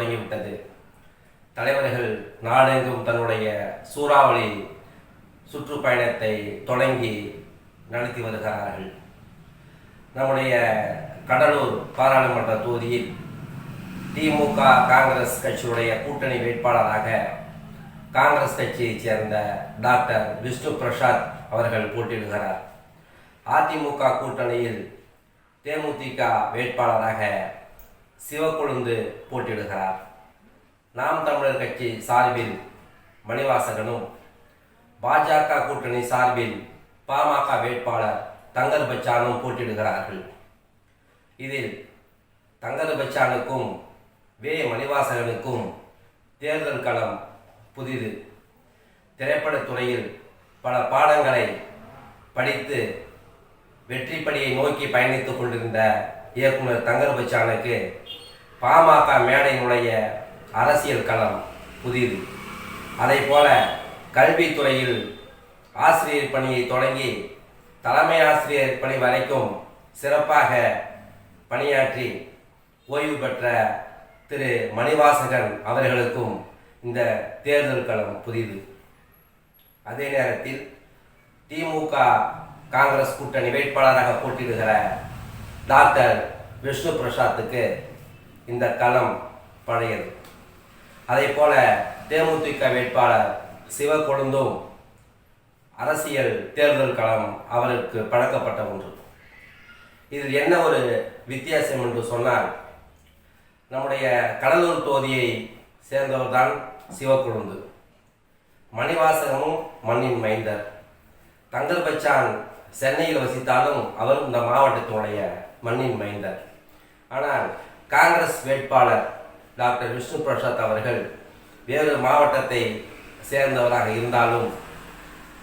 தொடங்கிவிட்டது. தலைவர்கள் நாடெங்கும் தன்னுடைய சூறாவளி சுற்றுப்பயணத்தை தொடங்கி நடத்தி வருகிறார்கள். நம்முடைய கடலூர் பாராளுமன்ற தொகுதியில் திமுக காங்கிரஸ் கட்சியுடைய கூட்டணி வேட்பாளராக காங்கிரஸ் கட்சியைச் சேர்ந்த டாக்டர் விஷ்ணு பிரசாத் அவர்கள் போட்டியிடுகிறார். அதிமுக கூட்டணியில் தேமுதிக வேட்பாளராக சிவக்கொழுந்து போட்டியிடுகிறார். நாம் தமிழர் கட்சி சார்பில் மணிவாசகனும் பாஜக கூட்டணி சார்பில் பாமக வேட்பாளர் தங்கர் பச்சானும் போட்டியிடுகிறார்கள். இதில் தங்கர் பச்சானுக்கும் வே. மணிவாசகனுக்கும் தேர்தல் களம் புதிது. திரைப்படத்துறையில் பல பாடங்களை படித்து வெற்றிப்படியை நோக்கி பயணித்துக் கொண்டிருந்த இயக்குனர் தங்கர் பச்சானுக்கு பாமக மேடையினுடைய அரசியல் களம் புதிது. அதே போல கல்வித்துறையில் ஆசிரியர் பணியை தொடங்கி தலைமை ஆசிரியர் பணி வரைக்கும் சிறப்பாக பணியாற்றி ஓய்வு பெற்ற திரு. மணிவாசகன் அவர்களுக்கும் இந்த தேர்தல் களம் புதிது. அதே நேரத்தில் திமுக காங்கிரஸ் கூட்டணி வேட்பாளராக போட்டியிடுகிற டாக்டர் விஷ்ணு பிரசாத்துக்கு இந்த களம் பழையது. அதே போல தேமுதிக வேட்பாளர் சிவகொழுந்தும் அரசியல் தேர்தல் களம் அவருக்கு பழக்கப்பட்ட ஒன்று. இதில் என்ன ஒரு வித்தியாசம் என்று சொன்னால் நம்முடைய கடலூர் தொகுதியை சேர்ந்தவர்தான் சிவக்குழுந்து. மணிவாசகமும் மண்ணின் மைந்தர். தங்கர் பச்சான் சென்னையில் வசித்தாலும் அவரும் இந்த மாவட்டத்தினுடைய மண்ணின் மைந்தர். ஆனால் காங்கிரஸ் வேட்பாளர் டாக்டர் விஷ்ணு பிரசாத் அவர்கள் வேறு மாவட்டத்தை சேர்ந்தவராக இருந்தாலும்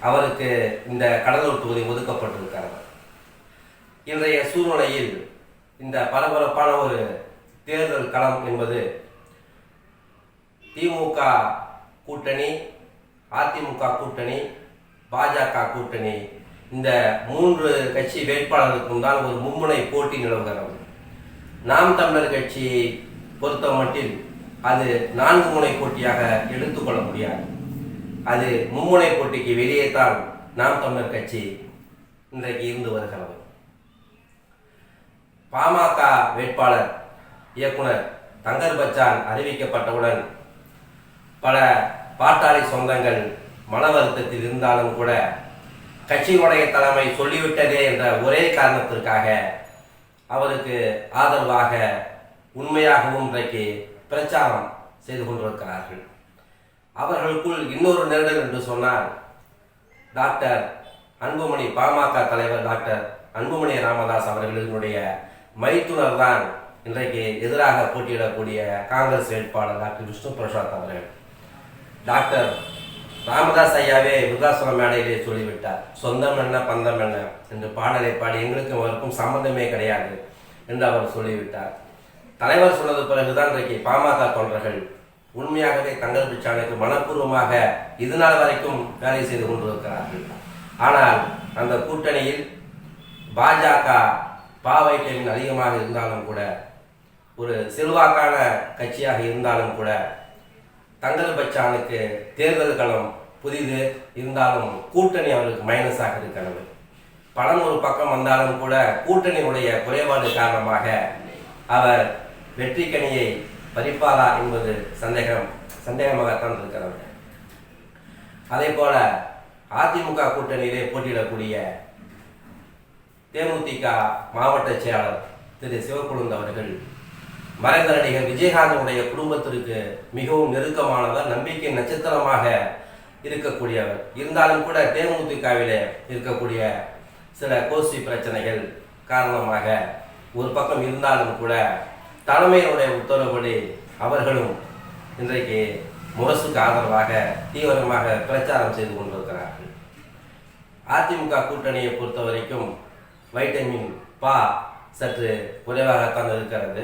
அவருக்கு இந்த கடலூர் தொகுதி ஒதுக்கப்பட்டிருக்கிறது. இன்றைய சூழ்நிலையில் இந்த பரபரப்பான ஒரு தேர்தல் களம் என்பது திமுக கூட்டணி அதிமுக கூட்டணி பாஜக கூட்டணி இந்த மூன்று கட்சி வேட்பாளருக்கும் தான் ஒரு மும்முனை போட்டி நிலவுகிறது. நாம் தமிழர் கட்சி பொறுத்த மட்டில் அது நான்கு முனை போட்டியாக எடுத்துக்கொள்ள முடியாது. அது மும்முனை போட்டிக்கு வெளியே தான் நாம் தமிழர் கட்சி இன்றைக்கு இருந்து வருகிறது. பாமக வேட்பாளர் இயக்குனர் தங்கர் பச்சான் அறிவிக்கப்பட்டவுடன் பல பாட்டாளி சொந்தங்கள் மன வருத்தத்தில் இருந்தாலும் கூட கட்சியினுடைய தலைமை சொல்லிவிட்டதே என்ற ஒரே காரணத்திற்காக அவருக்கு ஆதரவாக உண்மையாகவும் இன்றைக்கு பிரச்சாரம் செய்து கொண்டிருக்கிறார்கள். அவர்களுக்குள் இன்னொரு நெருடல் என்று சொன்னால் டாக்டர் அன்புமணி பாமக தலைவர் டாக்டர் அன்புமணி ராமதாஸ் அவர்களினுடைய மைத்துனர் தான் இன்றைக்கு எதிராக போட்டியிடக்கூடிய காங்கிரஸ் வேட்பாளர் டாக்டர் விஷ்ணு பிரசாத் அவர்கள். டாக்டர் ராமதாஸ் ஐயாவே விருதாசன மேடையிலே சொல்லிவிட்டார் சொந்தம் என்ன பந்தம் என்ன? என்று பாடலை பாடி எங்களுக்கும் அவருக்கும் சம்பந்தமே கிடையாது என்று அவர் சொல்லிவிட்டார். தலைவர் சொன்னது பிறகுதான் இன்றைக்கு பாமக தொண்டர்கள் உண்மையாகவே தங்கள் பிச்சானுக்கு மனப்பூர்வமாக இது நாள் வரைக்கும் வேலை செய்து கொண்டிருக்கிறார்கள். ஆனால் அந்த கூட்டணியில் பாஜக பாவைகளின் அதிகமாக இருந்தாலும் கூட ஒரு செல்வாக்கான கட்சியாக இருந்தாலும் கூட தங்கள் பச்சானுக்கு தேர்தல் களம் புதிது இருந்தாலும் கூட்டணி அவருக்கு மைனஸாக இருக்கிறது பணம் ஒரு பக்கம் வந்தாலும் கூட கூட்டணியுடைய குறைபாடு காரணமாக அவர் வெற்றி கனியை பறிப்பாரா என்பது சந்தேகம் சந்தேகமாகத்தான் இருக்கிறது அதே போல அதிமுக கூட்டணியிலே போட்டியிடக்கூடிய தேமுதிக மாவட்ட செயலாளர் திரு சிவக்குழுந்த் அவர்கள் மறைந்த நடிகர் விஜயகாந்தனுடைய குடும்பத்திற்கு மிகவும் நெருக்கமானவர் நம்பிக்கை நட்சத்திரமாக இருக்கக்கூடியவர். இருந்தாலும் கூட தேமுதிகவில் இருக்கக்கூடிய சில கோஷ்டி பிரச்சனைகள் காரணமாக ஒரு பக்கம் இருந்தாலும் கூட தலைமையினுடைய உத்தரவுப்படி அவர்களும் இன்றைக்கு முரசுக்கு ஆதரவாக தீவிரமாக பிரச்சாரம் செய்து கொண்டிருக்கிறார்கள். அதிமுக கூட்டணியை பொறுத்த வரைக்கும் வைட்டமின் பா சற்று குறைவாகத்தான் இருக்கிறது.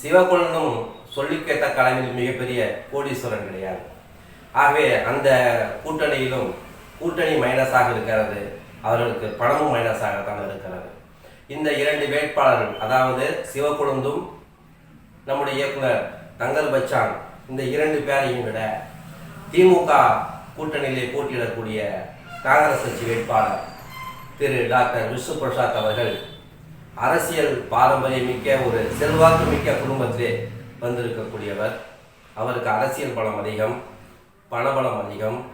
சிவகுலனும் சொல்லிக்கேட்ட கலைஞர் மிகப்பெரிய கோடீஸ்வரன் கிடையாது. ஆகவே அந்த கூட்டணியிலும் கூட்டணி மைனஸாக இருக்கிறது அவர்களுக்கு பணமும் மைனஸாகத்தான் இருக்கிறது. இந்த இரண்டு வேட்பாளர்கள் அதாவது சிவக்குழுந்தும் நம்முடைய இயக்குனர் தங்கல் பச்சான் இந்த இரண்டு பேரையும் விட திமுக கூட்டணியிலே போட்டியிடக்கூடிய காங்கிரஸ் கட்சி வேட்பாளர் திரு டாக்டர் விஷ்ணு பிரசாத் அவர்கள் அரசியல் பாரம்பரியமிக்க ஒரு செல்வாக்கு மிக்க குடும்பத்திலே வந்திருக்கக்கூடியவர். அவருக்கு அரசியல் பலம் அதிகம். பணபலம் அதிகம்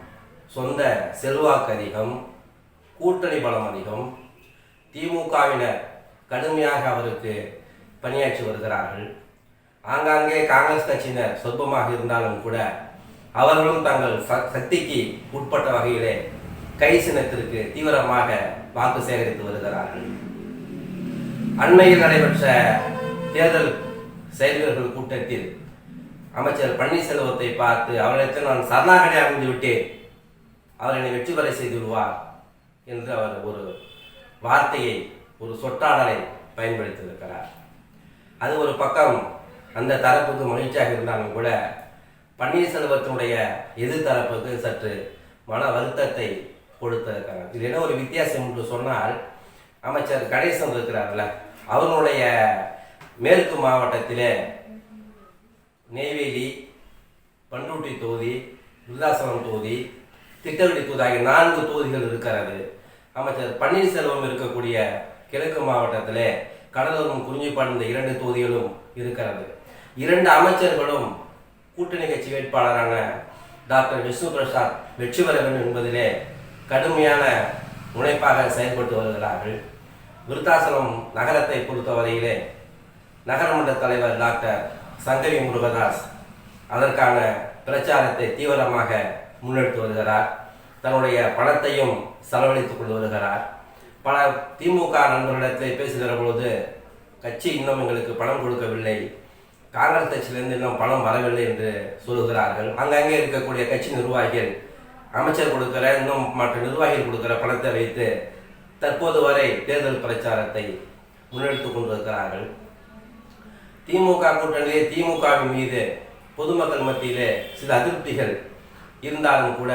சொந்த செல்வாக்கு அதிகம் கூட்டணி பலம் அதிகம். திமுகவினர் கடுமையாக அவருக்கு பணியாற்றி வருகிறார்கள். ஆங்காங்கே காங்கிரஸ் கட்சியினர் சொற்பமாக இருந்தாலும் கூட அவர்களும் தங்கள் ச- சக்திக்கு உட்பட்ட வகையிலே கை சின்னத்திற்கு தீவிரமாக வாக்கு சேகரித்து வருகிறார்கள். அண்மையில் நடைபெற்ற தேர்தல் செயல்வீரர்கள் கூட்டத்தில் அமைச்சர் பன்னீர்செல்வத்தை பார்த்து அவரிடத்தில் நான் சரணாகதி அடைந்து விட்டேன். அவர் என்னை வெற்றி பெற செய்து விடுவார் என்று அவர் ஒரு வார்த்தையை ஒரு சொட்டாடலை பயன்படுத்தியிருக்கிறார். அது ஒரு பக்கம் அந்த தரப்புக்கு மகிழ்ச்சியாக இருந்தாலும் கூட பன்னீர்செல்வத்தினுடைய எதிர்த்தரப்புக்கு சற்று மன வருத்தத்தை கொடுத்திருக்கிறார். இது என்ன ஒரு வித்தியாசம் என்று சொன்னால் அமைச்சர் கணேசன் இருக்கிறார்ல அவருடைய மேற்கு மாவட்டத்திலே நெய்வேலி பண்ருட்டி தொகுதி விருதாசலம் தொகுதி திட்டவெளி தொகுதி ஆகிய நான்கு தொகுதிகள் இருக்கிறது. அமைச்சர் பன்னீர்செல்வம் இருக்கக்கூடிய கிழக்கு மாவட்டத்திலே கடலூரும் குறிஞ்சிப்பாடு இந்த இரண்டு தொகுதிகளும் இருக்கிறது. இரண்டு அமைச்சர்களும் கூட்டணி கட்சி வேட்பாளரான டாக்டர் விஷ்ணு பிரசாத் வெற்றி பெற வேண்டும் என்பதிலே கடுமையான முனைப்பாக செயல்பட்டு வருகிறார்கள். விருத்தாசலம் நகரத்தை பொறுத்தவரையிலே நகரமன்ற தலைவர் டாக்டர் சங்கரி முருகதாஸ் அதற்கான பிரச்சாரத்தை தீவிரமாக முன்னெடுத்து வருகிறார். தன்னுடைய பணத்தையும் செலவழித்துக் கொண்டு வருகிறார். பல திமுக நண்பர்களிடத்தில் பேசுகிற பொழுது கட்சி இன்னும் எங்களுக்கு பணம் கொடுக்கவில்லை. காங்கிரஸ் கட்சியிலிருந்து இன்னும் பணம் வரவில்லை என்று சொல்லுகிறார்கள். அங்கங்கே இருக்கக்கூடிய கட்சி நிர்வாகிகள் அமைச்சர் கொடுக்கிற இன்னும் மற்ற நிர்வாகிகள் கொடுக்கிற பணத்தை வைத்து தற்போது வரை தேர்தல் பிரச்சாரத்தை முன்னெடுத்து கொண்டிருக்கிறார்கள். திமுக கூட்டணியிலே திமுகவின் மீது பொதுமக்கள் மத்தியிலே சில அதிருப்திகள் இருந்தாலும் கூட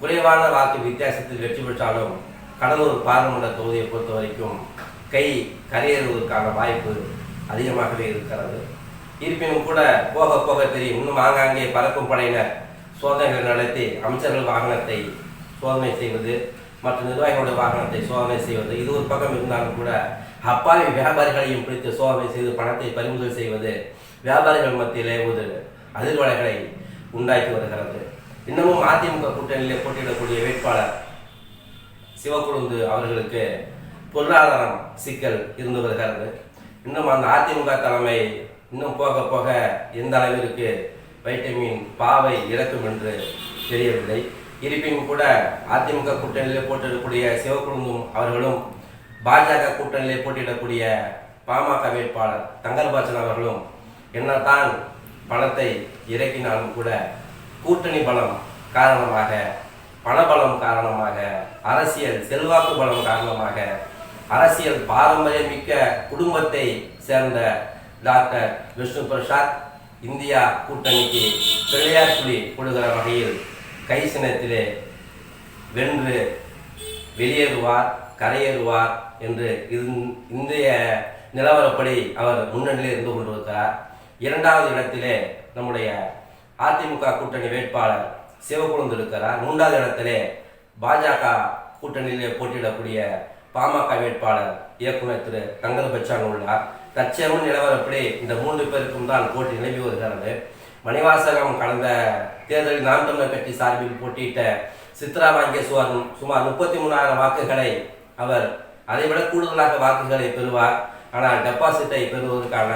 குறைவான வாக்கு வித்தியாசத்தில் வெற்றி பெற்றாலும் கடலூர் பாராளுமன்ற தொகுதியை பொறுத்த வரைக்கும் கை கரையேறுவதற்கான வாய்ப்பு அதிகமாகவே இருக்கிறது. இருப்பினும் கூட போக போக தெரியும். இன்னும் ஆங்காங்கே பறக்கும் படையினர் சோதனைகள் நடத்தி அமைச்சர்கள் வாகனத்தை சோதனை செய்வது மற்ற நிர்வாகிகளுடைய வாகனத்தை சோதனை செய்வது இது ஒரு பக்கம் இருந்தாலும் கூட அப்பாவி வியாபாரிகளையும் பிடித்து சோதனை செய்து பணத்தை பறிமுதல் செய்வது வியாபாரிகள் மத்தியிலே ஒரு அதிர்வலைகளை உண்டாக்கி வருகிறது. இன்னமும் அதிமுக கூட்டணியிலே போட்டியிடக்கூடிய வேட்பாளர் சிவக்குழுந்து அவர்களுக்கு பொருளாதாரம் சிக்கல் இருந்து வருகிறது. இன்னும் அந்த அதிமுக தலைமை இன்னும் போக போக எந்த அளவிற்கு வைட்டமின் பாவை இறக்கும் என்று தெரியவில்லை. இருப்பினும் கூட அதிமுக கூட்டணியிலே போட்டியிடக்கூடிய சிவக்குழுந்தும் அவர்களும் பாஜக கூட்டணியிலே போட்டியிடக்கூடிய பாமக வேட்பாளர் தங்கர்பாச்சன் அவர்களும் என்னதான் பணத்தை இறக்கினாலும் கூட கூட்டணி பலம் காரணமாக பணபலம் காரணமாக அரசியல் செல்வாக்கு பலம் காரணமாக அரசியல் பாரம்பரியமிக்க குடும்பத்தை சேர்ந்த டாக்டர் விஷ்ணு பிரசாத் இந்தியா கூட்டணிக்கு பிள்ளையார் புலி கொடுக்கிற வகையில் கைசினத்திலே வென்று வெளியேறுவார். கரையேறுவார் என்று இந்- இன்றைய நிலவரப்படி அவர் முன்னணியில் இருந்து கொண்டிருக்கிறார். இரண்டாவது இடத்திலே நம்முடைய அதிமுக கூட்டணி வேட்பாளர் சிவகுழுந்து இருக்கிறார். மூன்றாவது இடத்திலே பாஜக கூட்டணியிலே போட்டியிடக்கூடிய பாமக வேட்பாளர் இயக்குனர் திரு தங்கர் பச்சான் உள்ளார். தற்செயலும் நிலவரப்படி இந்த மூன்று பேருக்கும் தான் போட்டி நிலவி வருகிறது. மணிவாசகம் கடந்த தேர்தலில் நாம் தமிழர் கட்சி சார்பில் போட்டியிட்ட சித்ரா வாங்கிய சுமார் சுமார் முப்பத்தி மூணாயிரம் வாக்குகளை அவர் அதைவிட கூடுதலாக வாக்குகளை பெறுவார். ஆனால் டெபாசிட்டை பெறுவதற்கான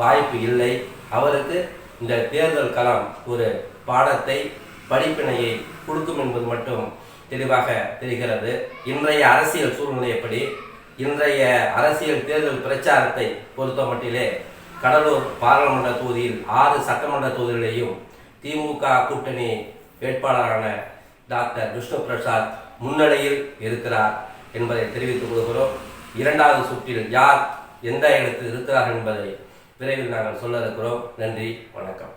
வாய்ப்பு இல்லை. அவருக்கு இந்த தேர்தல் களம் ஒரு பாடத்தை படிப்பினையை கொடுக்கும் என்பது மட்டும் தெளிவாக தெரிகிறது. இன்றைய அரசியல் சூழ்நிலையப்படி இன்றைய அரசியல் தேர்தல் பிரச்சாரத்தை பொறுத்த மட்டிலே கடலூர் பாராளுமன்ற தொகுதியில் ஆறு சட்டமன்ற தொகுதிகளையும் திமுக கூட்டணி வேட்பாளரான டாக்டர் விஷ்ணு பிரசாத் முன்னணியில் இருக்கிறார். என்பதை தெரிவித்துக் கொள்கிறோம். இரண்டாவது சுற்றில் யார் எந்த இடத்தில் இருக்கிறார் என்பதை விரைவில் நாங்கள் சொல்ல இருக்கிறோம் நன்றி வணக்கம்.